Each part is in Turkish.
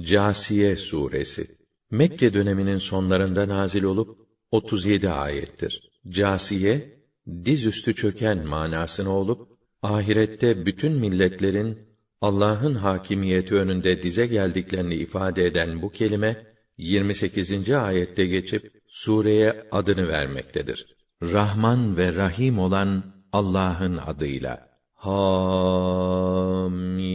Câsiye suresi Mekke döneminin sonlarında nazil olup 37 ayettir. Câsiye dizüstü çöken manasını olup ahirette bütün milletlerin Allah'ın hakimiyeti önünde dize geldiklerini ifade eden bu kelime 28. ayette geçip sureye adını vermektedir. Rahman ve Rahim olan Allah'ın adıyla. Hamim.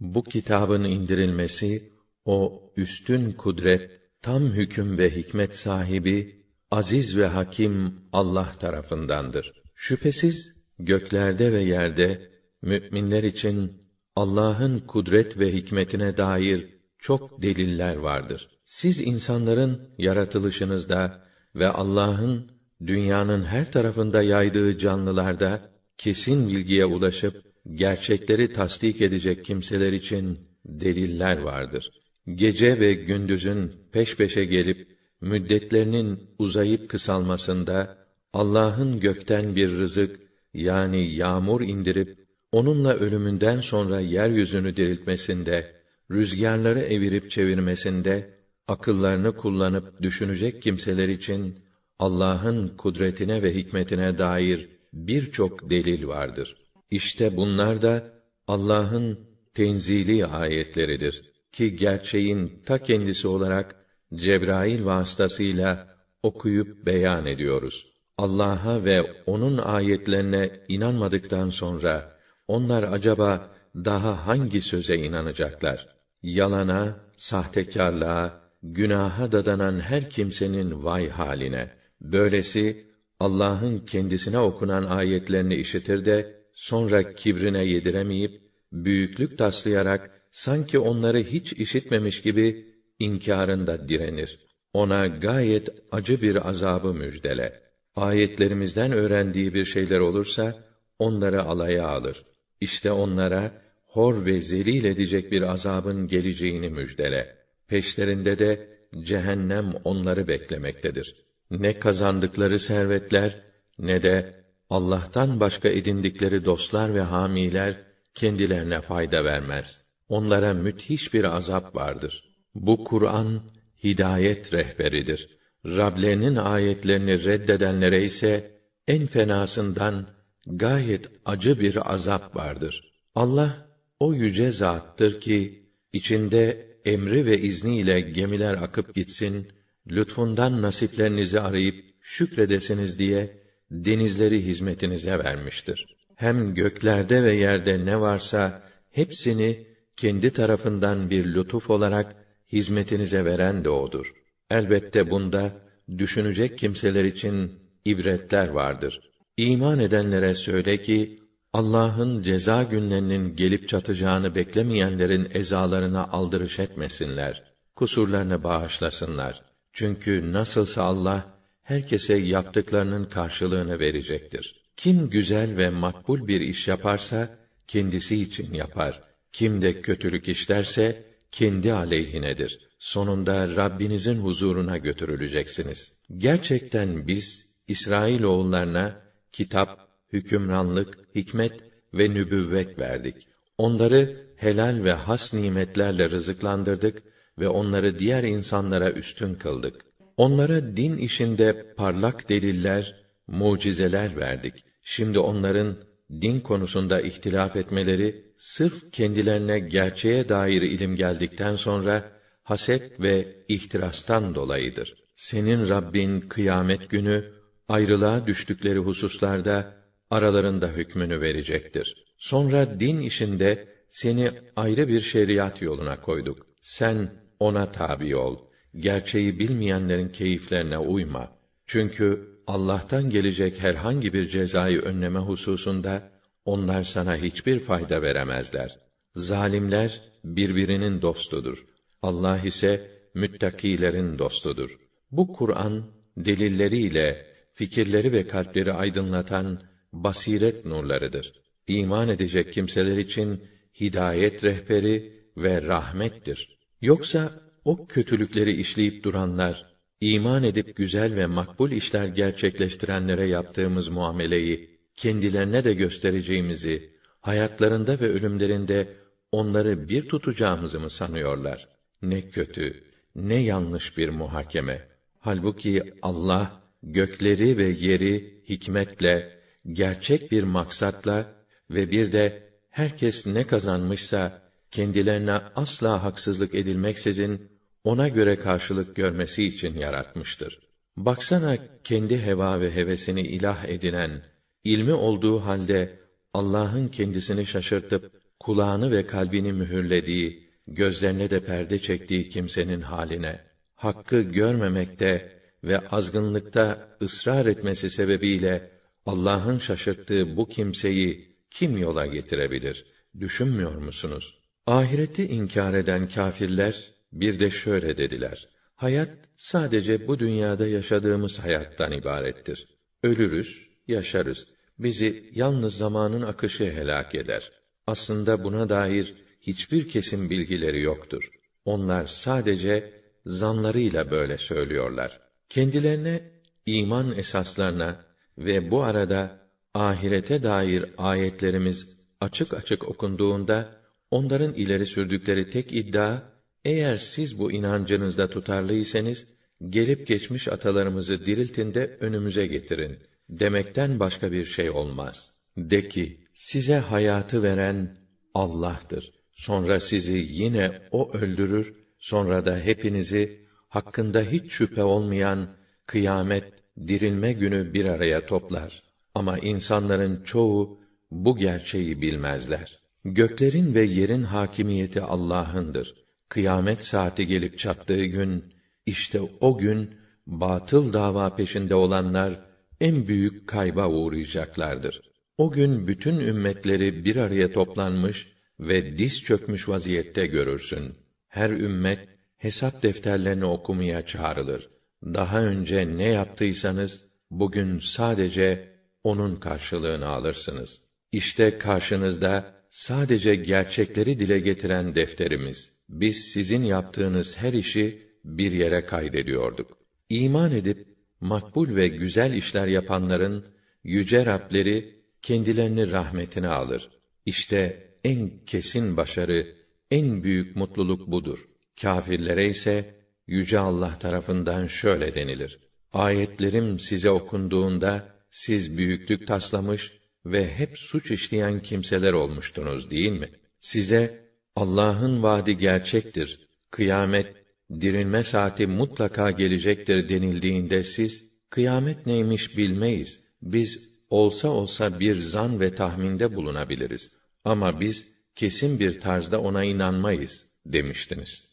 Bu kitabın indirilmesi o üstün kudret, tam hüküm ve hikmet sahibi aziz ve hakim Allah tarafındandır. Şüphesiz göklerde ve yerde müminler için Allah'ın kudret ve hikmetine dair çok deliller vardır. Siz insanların yaratılışınızda ve Allah'ın dünyanın her tarafında yaydığı canlılarda kesin bilgiye ulaşıp gerçekleri tasdik edecek kimseler için deliller vardır. Gece ve gündüzün peş peşe gelip müddetlerinin uzayıp kısalmasında Allah'ın gökten bir rızık yani yağmur indirip onunla ölümünden sonra yeryüzünü diriltmesinde, rüzgarları evirip çevirmesinde akıllarını kullanıp düşünecek kimseler için Allah'ın kudretine ve hikmetine dair birçok delil vardır. İşte bunlar da Allah'ın tenzili ayetleridir ki gerçeğin ta kendisi olarak Cebrail vasıtasıyla okuyup beyan ediyoruz. Allah'a ve onun ayetlerine inanmadıktan sonra onlar acaba daha hangi söze inanacaklar? Yalana, sahtekarlığa, günaha dadanan her kimsenin vay haline. Böylesi Allah'ın kendisine okunan ayetlerini işitir de sonra kibrine yediremeyip büyüklük taslayarak sanki onları hiç işitmemiş gibi inkârında direnir. Ona gayet acı bir azabı müjdele. Ayetlerimizden öğrendiği bir şeyler olursa onları alaya alır. İşte onlara hor ve zelil edecek bir azabın geleceğini müjdele. Peşlerinde de cehennem onları beklemektedir. Ne kazandıkları servetler ne de Allah'tan başka edindikleri dostlar ve hamiler kendilerine fayda vermez. Onlara müthiş bir azap vardır. Bu Kur'an hidayet rehberidir. Rablerinin ayetlerini reddedenlere ise en fenasından gayet acı bir azap vardır. Allah o yüce zattır ki içinde emri ve izniyle gemiler akıp gitsin, lütfundan nasiplerinizi arayıp şükredesiniz diye denizleri hizmetinize vermiştir. Hem göklerde ve yerde ne varsa hepsini kendi tarafından bir lütuf olarak hizmetinize veren de odur. Elbette bunda düşünecek kimseler için ibretler vardır. İman edenlere söyle ki Allah'ın ceza günlerinin gelip çatacağını beklemeyenlerin ezalarına aldırış etmesinler. Kusurlarını bağışlasınlar. Çünkü nasılsa Allah herkese yaptıklarının karşılığını verecektir. Kim güzel ve makbul bir iş yaparsa kendisi için yapar. Kim de kötülük işlerse kendi aleyhinedir. Sonunda Rabbinizin huzuruna götürüleceksiniz. Gerçekten biz İsrail oğullarına kitap, hükümranlık, hikmet ve nübüvvet verdik. Onları helal ve has nimetlerle rızıklandırdık ve onları diğer insanlara üstün kıldık. Onlara din işinde parlak deliller, mucizeler verdik. Şimdi onların din konusunda ihtilaf etmeleri sırf kendilerine gerçeğe dair ilim geldikten sonra haset ve ihtirastan dolayıdır. Senin Rabbin kıyamet günü ayrılığa düştükleri hususlarda aralarında hükmünü verecektir. Sonra din işinde seni ayrı bir şeriat yoluna koyduk. Sen ona tabi ol. Gerçeği bilmeyenlerin keyiflerine uyma. Çünkü Allah'tan gelecek herhangi bir cezayı önleme hususunda onlar sana hiçbir fayda veremezler. Zalimler birbirinin dostudur. Allah ise müttakilerin dostudur. Bu Kur'an delilleriyle fikirleri ve kalpleri aydınlatan basiret nurlarıdır. İman edecek kimseler için hidayet rehberi ve rahmettir. Yoksa o kötülükleri işleyip duranlar, iman edip güzel ve makbul işler gerçekleştirenlere yaptığımız muameleyi kendilerine de göstereceğimizi, hayatlarında ve ölümlerinde onları bir tutacağımızı mı sanıyorlar? Ne kötü, ne yanlış bir muhakeme. Halbuki Allah gökleri ve yeri hikmetle, gerçek bir maksatla ve bir de herkes ne kazanmışsa kendilerine asla haksızlık edilmeksizin ona göre karşılık görmesi için yaratmıştır. Baksana kendi heva ve hevesini ilah edinen, ilmi olduğu halde Allah'ın kendisini şaşırtıp kulağını ve kalbini mühürlediği, gözlerine de perde çektiği kimsenin haline, hakkı görmemekte ve azgınlıkta ısrar etmesi sebebiyle Allah'ın şaşırttığı bu kimseyi kim yola getirebilir? Düşünmüyor musunuz? Ahireti inkar eden kâfirler bir de şöyle dediler: Hayat sadece bu dünyada yaşadığımız hayattan ibarettir. Ölürüz, yaşarız. Bizi yalnız zamanın akışı helak eder. Aslında buna dair hiçbir kesin bilgileri yoktur. Onlar sadece zanlarıyla böyle söylüyorlar. Kendilerine iman esaslarına ve bu arada ahirete dair ayetlerimiz açık açık okunduğunda onların ileri sürdükleri tek iddia eğer siz bu inancınızda tutarlıysanız gelip geçmiş atalarımızı diriltin de önümüze getirin demekten başka bir şey olmaz. De ki size hayatı veren Allah'tır. Sonra sizi yine o öldürür, sonra da hepinizi hakkında hiç şüphe olmayan kıyamet, dirilme günü bir araya toplar. Ama insanların çoğu bu gerçeği bilmezler. Göklerin ve yerin hakimiyeti Allah'ındır. Kıyamet saati gelip çattığı gün, işte o gün batıl dava peşinde olanlar en büyük kayba uğrayacaklardır. O gün bütün ümmetleri bir araya toplanmış ve diz çökmüş vaziyette görürsün. Her ümmet hesap defterlerini okumaya çağrılır. Daha önce ne yaptıysanız bugün sadece onun karşılığını alırsınız. İşte karşınızda sadece gerçekleri dile getiren defterimiz. Biz sizin yaptığınız her işi bir yere kaydediyorduk. İman edip makbul ve güzel işler yapanların yüce Rableri kendilerini rahmetine alır. İşte en kesin başarı, en büyük mutluluk budur. Kâfirlere ise yüce Allah tarafından şöyle denilir: Ayetlerim size okunduğunda siz büyüklük taslamış ve hep suç işleyen kimseler olmuştunuz değil mi? Size Allah'ın vaadi gerçektir. Kıyamet, dirilme saati mutlaka gelecektir denildiğinde siz kıyamet neymiş bilmeyiz. Biz olsa olsa bir zan ve tahminde bulunabiliriz. Ama biz kesin bir tarzda ona inanmayız demiştiniz.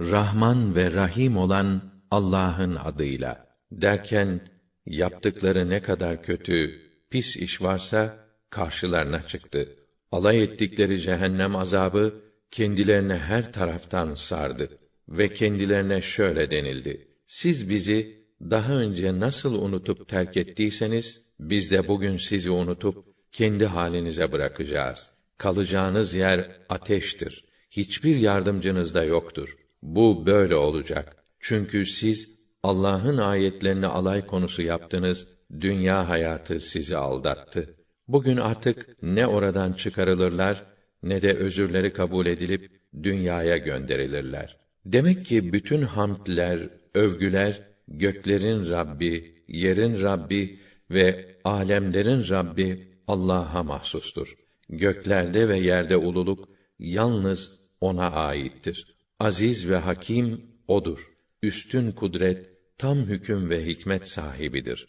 Rahman ve Rahim olan Allah'ın adıyla derken yaptıkları ne kadar kötü, pis iş varsa karşılarına çıktı. Alay ettikleri cehennem azabı kendilerine her taraftan sardı ve kendilerine şöyle denildi: Siz bizi daha önce nasıl unutup terk ettiyseniz biz de bugün sizi unutup kendi halinize bırakacağız. Kalacağınız yer ateştir. Hiçbir yardımcınız da yoktur. Bu böyle olacak. Çünkü siz Allah'ın ayetlerini alay konusu yaptınız, dünya hayatı sizi aldattı. Bugün artık ne oradan çıkarılırlar ne de özürleri kabul edilip dünyaya gönderilirler. Demek ki bütün hamdler, övgüler göklerin Rabbi, yerin Rabbi ve alemlerin Rabbi Allah'a mahsustur. Göklerde ve yerde ululuk yalnız ona aittir. Aziz ve hakim odur. Üstün kudret, tam hüküm ve hikmet sahibidir.